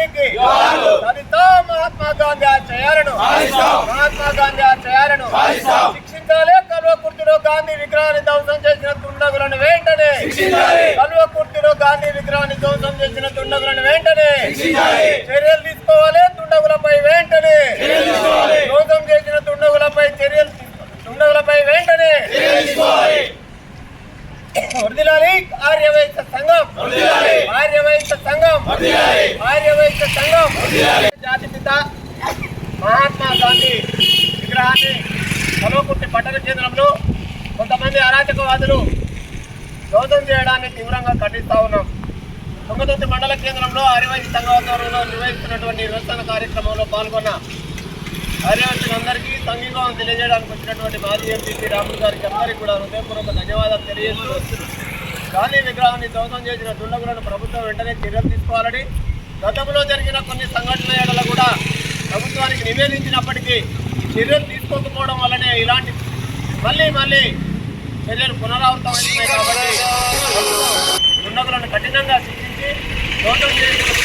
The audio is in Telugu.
గాంధీకి. సరితా మహాత్మా గాంధీ ఆశయాలను మహాత్మా గాంధీ ఆశయాలను శిక్షించాలి కల్వకుర్తిలో గాంధీ విగ్రహాన్ని ధ్వంసం చేసిన దుండగులను వెంటనే. కల్వకుర్తిలో గాంధీ విగ్రహాన్ని ధ్వంసం చేసిన దుండగులను వెంటనే. చర్యలు తీసుకోవాలి దుండగులపై వెంటనే. ధ్వంసం చేసిన దుండగులపై చర్యలు దుండగులపై వెంటనే. వరదిలాలి ఆర్యవైశ్య సంఘం. సంఘం ఆర్యవైశ్య సంఘం జాతిపిత మహాత్మా గాంధీ విగ్రహాన్ని కల్వకుర్తి పట్టణ కేంద్రంలో కొంతమంది అరాచకవాదులు ధ్వంసం చేయడాన్ని తీవ్రంగా ఖండిస్తా ఉన్నాం. తుంగతుర్తి మండల కేంద్రంలో ఆర్యవైశ్య సంఘం ఆధ్వర్యంలో నిర్వహిస్తున్నటువంటి నిరసన కార్యక్రమంలో పాల్గొన్న ఆర్యవైశ్యులందరికీ సంఘీభావం తెలియజేయడానికి వచ్చినటువంటి మాజీ ఎంపీ రాములు గారికి అందరికీ కూడా హృదయపూర్వక ధన్యవాదాలు తెలియజేస్తూ గాంధీ విగ్రహాన్ని ధ్వంసం చేసిన దుండగులను ప్రభుత్వం వెంటనే చర్యలు తీసుకోవాలని గతంలో జరిగిన కొన్ని సంఘటనల ఏడల కూడా ప్రభుత్వానికి నివేదించినప్పటికీ చర్యలు తీసుకోకపోవడం వల్లనే ఇలాంటి మళ్ళీ మళ్ళీ చర్యలు పునరావృతమైనాయి కాబట్టి దుండగులను కఠినంగా శిక్షించి ధ్వంసం చేసిన